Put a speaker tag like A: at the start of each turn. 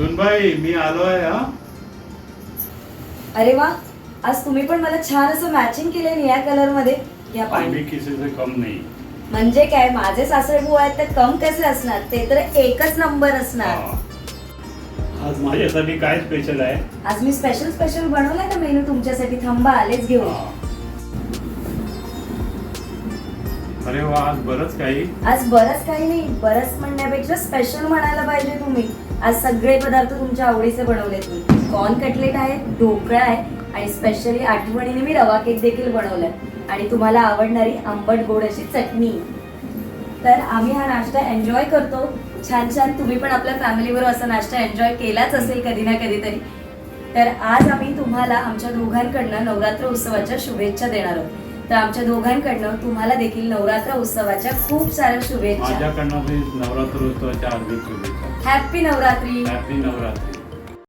A: सुनबाई मी आलोय हा.
B: अरे वा आज तुम्ही पण मला छान असं मॅचिंग केलंय निळ्या कलरमध्ये. या पाणी
A: आम्ही किसी से कम नाही.
B: म्हणजे काय माझे सासरे बुवा आहेत तर कम कसे असणार? ते तर एकच नंबर असणार.
A: हा. आज माझ्यासाठी काय स्पेशल आहे?
B: आज मी स्पेशल स्पेशल बनवलाय ना मेनू? तुमच्यासाठी थांबा आलेच घेऊन.
A: हा. अरे वा आज बरंच काही.
B: आज बरंच काही नाही बरंच म्हणण्यापेक्षा स्पेशल म्हणायला पाहिजे तुम्ही. आज सगळे पदार्थ तुमच्या आवडीचे बनवलेत मी. कॉर्न कटलेट आहे ढोकळा आहे आणि स्पेशली आठवणीने मी रवा केक देखील बनवलाय. आणि तुम्हाला आवडणारी आंबट गोड अशी चटणी. तर आम्ही हा नाश्ता एन्जॉय करतो. छान छान तुम्ही पण आपल्या फॅमिलीवर असा नाश्ता एन्जॉय केलाच असेल कधी ना कधीतरी. तर आज आम्ही तुम्हाला आमच्या दोघांकडनं नवरात्र उत्सवाच्या शुभेच्छा देणार आहोत. तर आमच्या दोघांकडनं तुम्हाला देखील नवरात्र उत्सवाच्या खूप साऱ्या शुभेच्छा.
A: माझ्याकडनं नवरात्र उत्सवाच्या हार्दिक शुभेच्छा.
B: हॅपी नवरात्री.
A: हॅपी नवरात्री.